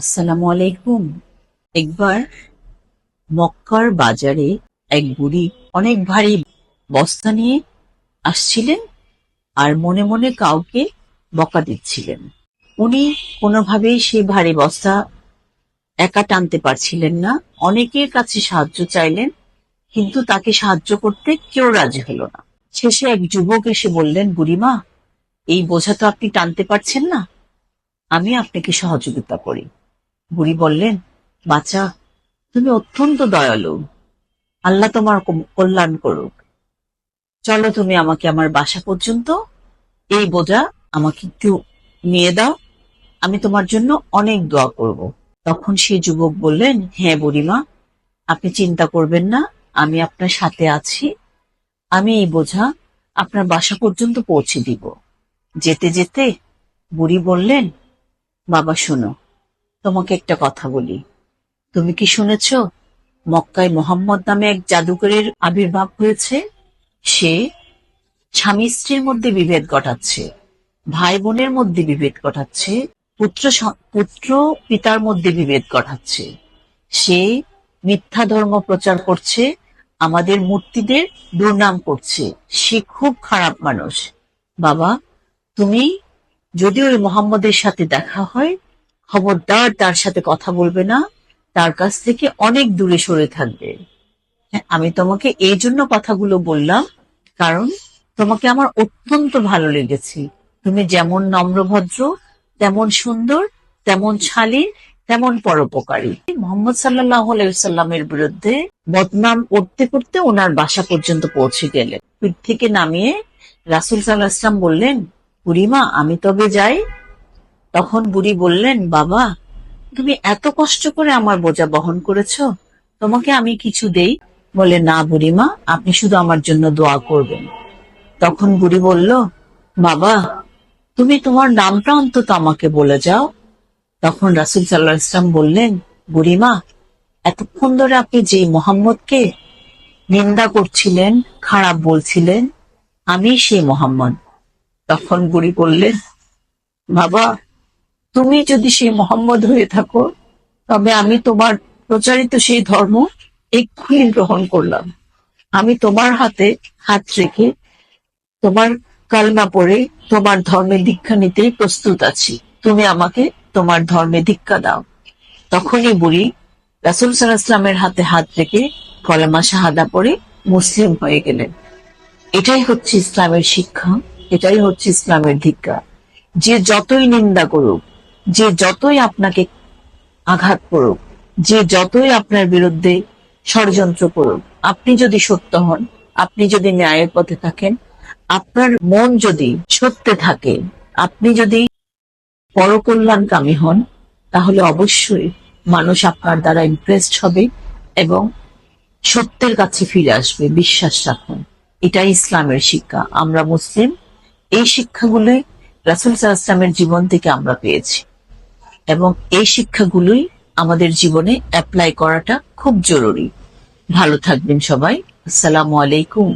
আসসালামু আলাইকুম। একবার মক্কার বাজারে এক বুড়ি অনেক ভারী বস্তা নিয়ে আসছিলেন আর মনে মনে কাউকে বকা দিচ্ছিলেন। উনি কোনোভাবেই সেই ভারী বস্তা একা টানতে পারছিলেন না। অনেকের কাছে সাহায্য চাইলেন, কিন্তু তাকে সাহায্য করতে কেউ রাজি হলো না। শেষে এক যুবক এসে বললেন, বুড়িমা, এই বোঝা তো আপনি টানতে পারছেন না। আমি আপনাকে সহযোগিতা করি। বুড়ি বললেন, বাচ্চা, তুমি অত্যন্ত দয়ালু। আল্লাহ তোমার কল্যাণ করুক। চলো তুমি আমাকে আমার বাসা পর্যন্ত, এই বোঝা আমাকে একটু নিয়ে দাও। আমি তোমার জন্য অনেক দোয়া করব। তখন সেই যুবক বললেন হ্যাঁ বুড়িমা, আপনি চিন্তা করবেন না, আমি আপনার সাথে আছি। আমি এই বোঝা আপনার বাসা পর্যন্ত পৌঁছে দিব। যেতে যেতে বুড়ি বললেন, বাবা, শোনো তোমাকে একটা কথা বলি। তুমি কি শুনেছ? মক্কায় মোহাম্মদ নামে এক জাদুকরের আবির্ভাব হয়েছে। সে স্বামী স্ত্রীর মধ্যে বিভেদ ঘটাচ্ছে, ভাই বোনের মধ্যে বিভেদ ঘটাচ্ছে, পুত্র পুত্র পিতার মধ্যে বিভেদ ঘটাচ্ছে। সে মিথ্যা ধর্ম প্রচার করছে, আমাদের মূর্তিদের দুর্নাম করছে। সে খুব খারাপ মানুষ। বাবা, তুমি যদি ওই মোহাম্মদের সাথে দেখা হয় খবরদার তার সাথে কথা বলবে না তার কাছ থেকে অনেক দূরে সরে থাকবে। হ্যাঁ, আমি তোমাকে এই জন্য কথাগুলো বললাম কারণ তোমাকে আমার অত্যন্ত ভালো লেগেছে। তুমি যেমন নম্রভদ্র তেমন সুন্দর তেমন ছালি তেমন পরোপকারী। মোহাম্মদ সাল্লাহ সাল্লামের বিরুদ্ধে বদনাম করতে করতে ওনার বাসা পর্যন্ত পৌঁছে গেলেন। পিঠ থেকে নামিয়ে রাসুল সাল্লাহ ইসলাম বললেন বুড়িমা আমি তবে যাই তখন বুড়ি বললেন, বাবা, তুমি এত কষ্ট করে আমার বোঝা বহন করেছ, তোমাকে আমি কিছু দেই? বলে, না বুড়িমা, আপনি শুধু আমার জন্য দোয়া করবেন। তখন বুড়ি বলল, বাবা, তুমি তোমার নামটা অন্তত আমাকে বলে যাও। তখন রাসুল সাল্লাহ ইসলাম বললেন, বুড়িমা, এতক্ষণ ধরে আপনি যে মোহাম্মদকে নিন্দা করছিলেন, খারাপ বলছিলেন, আমি সেই মোহাম্মদ। তখন বুড়ি বললেন, বাবা তুমি যদি সেই মোহাম্মদ হয়ে থাকো, তবে আমি তোমার প্রচারিত সেই ধর্ম এক্ষুনি গ্রহণ করলাম। আমি তোমার হাতে হাত রেখে তোমার কালমা পড়ে তোমার ধর্মে দীক্ষা নিতে প্রস্তুত আছি। তুমি আমাকে তোমার ধর্মে দীক্ষা দাও। তখনই বুড়ি রাসুল সাল্লাহামের হাতে হাত রেখে কলেমা শাহাদা পড়ে মুসলিম হয়ে গেলেন। এটাই হচ্ছে ইসলামের শিক্ষা, এটাই হচ্ছে ইসলামের দীক্ষা। যে যতই নিন্দা করুক যে যতই আপনাকে আঘাত করুক, যে যতই আপনার বিরুদ্ধে ষড়যন্ত্র করুক, আপনি যদি সত্য হন, আপনি যদি ন্যায়ের পথে থাকেন, আপনার মন যদি সত্যে থাকে, আপনি যদি পরকল্যাণকামী হন, তাহলে অবশ্যই মানুষ আপনার দ্বারা ইমপ্রেসড হবে এবং সত্যের কাছে ফিরে আসবে, বিশ্বাস রাখুন। এটাই ইসলামের শিক্ষা। আমরা মুসলিম, এই শিক্ষাগুলো রাসুল সাল্লামের জীবন থেকে আমরা পেয়েছি। এবং এই শিক্ষাগুলোই আমাদের জীবনে অ্যাপ্লাই করাটা খুব জরুরি। ভালো থাকবেন সবাই। আসসালামু আলাইকুম।